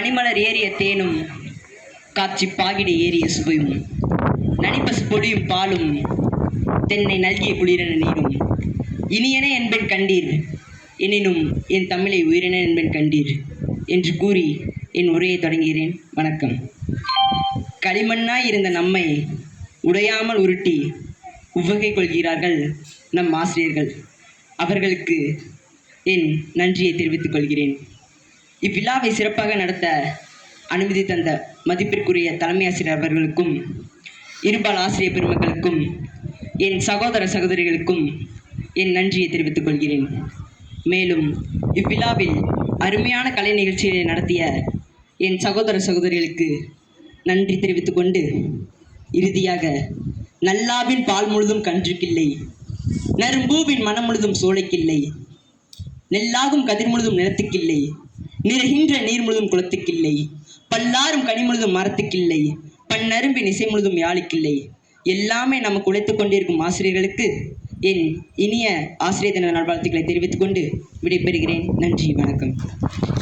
கனிமலர் ஏறிய தேனும் காட்சி பாகிட ஏறிய சுவையும் நனிப்பசு பொழியும் பாலும் தென்னை நல்கிய குளிரென நீரும். இனியன என்பென் கண்டீர் எனினும் என் தமிழை உயிரென என்பென் கண்டீர் என்று கூறி என் உரையை தொடங்குகிறேன். வணக்கம். களிமண்ணாய் இருந்த நம்மை உடையாமல் உருட்டி உவகை கொள்கிறார்கள் நம் ஆசிரியர்கள். அவர்களுக்கு என் நன்றியை தெரிவித்துக் கொள்கிறேன். இவ்விழாவை சிறப்பாக நடத்த அனுமதி தந்த மதிப்பிற்குரிய தலைமை ஆசிரியர் அவர்களுக்கும் இருபால் ஆசிரியர் பெருமக்களுக்கும் என் சகோதர சகோதரிகளுக்கும் என் நன்றியை தெரிவித்துக் கொள்கிறேன். மேலும் இவ்விழாவில் அருமையான கலை நிகழ்ச்சிகளை நடத்திய என் சகோதர சகோதரிகளுக்கு நன்றி தெரிவித்துக் கொண்டு இறுதியாக நல்லாவின் பால் முழுதும் கன்றுக்கில்லை நரும்பூவின் மனம் முழுதும் சோலைக்கில்லை நெல்லாகும் கதிர் முழுதும் நிலத்துக்கில்லை நிறைகின்ற நீர் முழுதும் குளத்துக்கில்லை. பல்லாரும் கனி முழுதும் மரத்துக்கில்லை. பன்னரும்பின் இசை முழுதும் யாழுக்கில்லை. எல்லாமே நமக்கு உழைத்துக் கொண்டிருக்கும் ஆசிரியர்களுக்கு என் இனிய ஆசிரியர் தின நல்வாழ்த்துக்களை தெரிவித்துக் கொண்டு விடைபெறுகிறேன். நன்றி வணக்கம்.